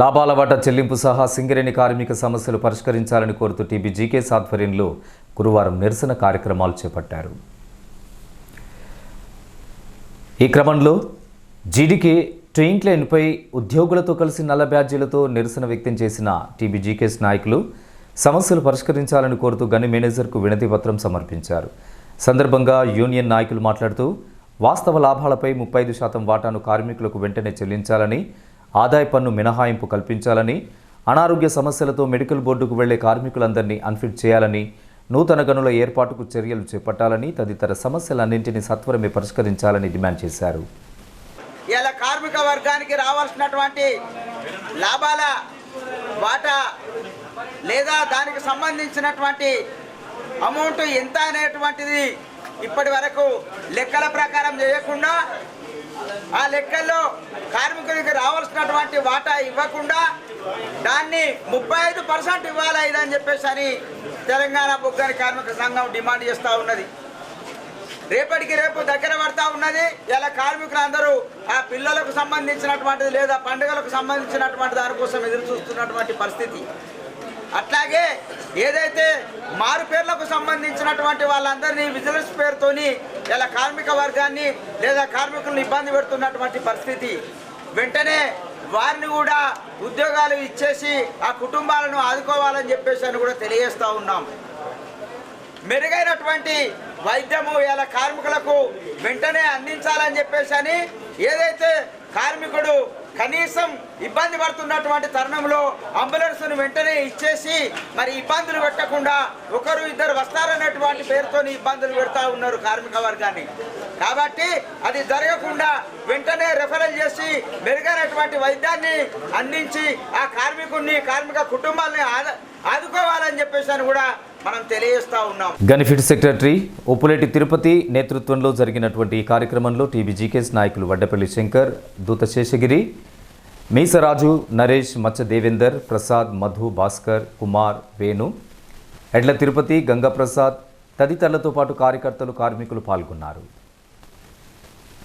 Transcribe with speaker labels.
Speaker 1: లాభాల వాటా చెల్లింపు సహా సింగరేణి కార్మిక సమస్యలు పరిష్కరించాలని కోరుతూ టీబీ జీకే ఆధ్వర్యంలో గురువారం నిరసన కార్యక్రమాలు చేపట్టారు. ఈ క్రమంలో జీడీకే ట్రైన్ లైన్పై ఉద్యోగులతో కలిసి నల్ల బ్యాడ్జీలతో నిరసన వ్యక్తం చేసిన టీబీ జీకేఎస్ నాయకులు సమస్యలు పరిష్కరించాలని కోరుతూ గని మేనేజర్కు వినతి పత్రం సమర్పించారు. సందర్భంగా యూనియన్ నాయకులు మాట్లాడుతూ వాస్తవ లాభాలపై ముప్పై ఐదు శాతం వాటాను కార్మికులకు వెంటనే చెల్లించాలని ఆదాయ పన్ను మినహాయింపు కల్పించాలని అనారోగ్య సమస్యలతో మెడికల్ బోర్డుకు వెళ్ళే కార్మికులందరినీ అన్ఫిట్ చేయాలని నూతన గనుల ఏర్పాటుకు చర్యలు చేపట్టాలని తదితర సమస్యలన్నింటినీ సత్వరమే పరిష్కరించాలని డిమాండ్ చేశారు.
Speaker 2: ఇలా కార్మిక వర్గానికి రావాల్సినటువంటి లాభాల వాటా లేదా దానికి సంబంధించినటువంటి అమౌంట్ ఎంత అనేటువంటిది ఇప్పటి వరకు లెక్కల ప్రకారం చేయకుండా ఆ లెక్కల్లో కార్మికులకు రావాల్సినటువంటి వాటా ఇవ్వకుండా దాన్ని ముప్పై ఐదు పర్సెంట్ ఇవ్వాలి ఇదని చెప్పేసి అని తెలంగాణ బొగ్గని కార్మిక సంఘం డిమాండ్ చేస్తూ ఉన్నది. రేపటికి రేపు దగ్గర పడతా ఉన్నది. ఇలా కార్మికులందరూ ఆ పిల్లలకు సంబంధించినటువంటిది లేదా పండుగలకు సంబంధించినటువంటి దానికోసం ఎదురు చూస్తున్నటువంటి పరిస్థితి. అట్లాగే ఏదైతే మారు పేర్లకు సంబంధించినటువంటి వాళ్ళందరినీ విజిలెన్స్ పేరుతోని ఇలా కార్మిక వర్గాన్ని లేదా కార్మికులను ఇబ్బంది పెడుతున్నటువంటి పరిస్థితి. వెంటనే వారిని కూడా ఉద్యోగాలు ఇచ్చేసి ఆ కుటుంబాలను ఆదుకోవాలని చెప్పేసి అని కూడా తెలియజేస్తూ ఉన్నాం. మెరుగైనటువంటి వైద్యము ఇలా కార్మికులకు వెంటనే అందించాలని చెప్పేసి అని ఏదైతే కార్మికుడు కనీసం ఇబ్బంది పడుతున్నటువంటి తరుణంలో అంబులెన్స్ను వెంటనే ఇచ్చేసి మరి ఇబ్బందులు పెట్టకుండా ఒకరు ఇద్దరు వస్తారనేటువంటి పేరుతో ఇబ్బందులు పెడతా ఉన్నారు కార్మిక వర్గాన్ని. కాబట్టి అది జరగకుండా వెంటనే రెఫరల్ చేసి మెరుగైనటువంటి వైద్యాన్ని అందించి ఆ కార్మికుడిని కార్మిక కుటుంబాలని ఆద ఆదుకోవాలని చెప్పేసి అని కూడా మనం తెలియజేస్తా ఉన్నాం.
Speaker 1: గనిఫిట్ సెక్రటరీ ఉప్పులేటి తిరుపతి నేతృత్వంలో జరిగినటువంటి ఈ కార్యక్రమంలో టీబీజీకేఎస్ నాయకులు వడ్డపల్లి శంకర్ దూత శేషగిరి మీసరాజు నరేష్ మచ్చ దేవేందర్ ప్రసాద్ మధు భాస్కర్ కుమార్ వేణు ఎడ్ల తిరుపతి గంగాప్రసాద్ తదితరులతో పాటు కార్యకర్తలు కార్మికులు పాల్గొన్నారు.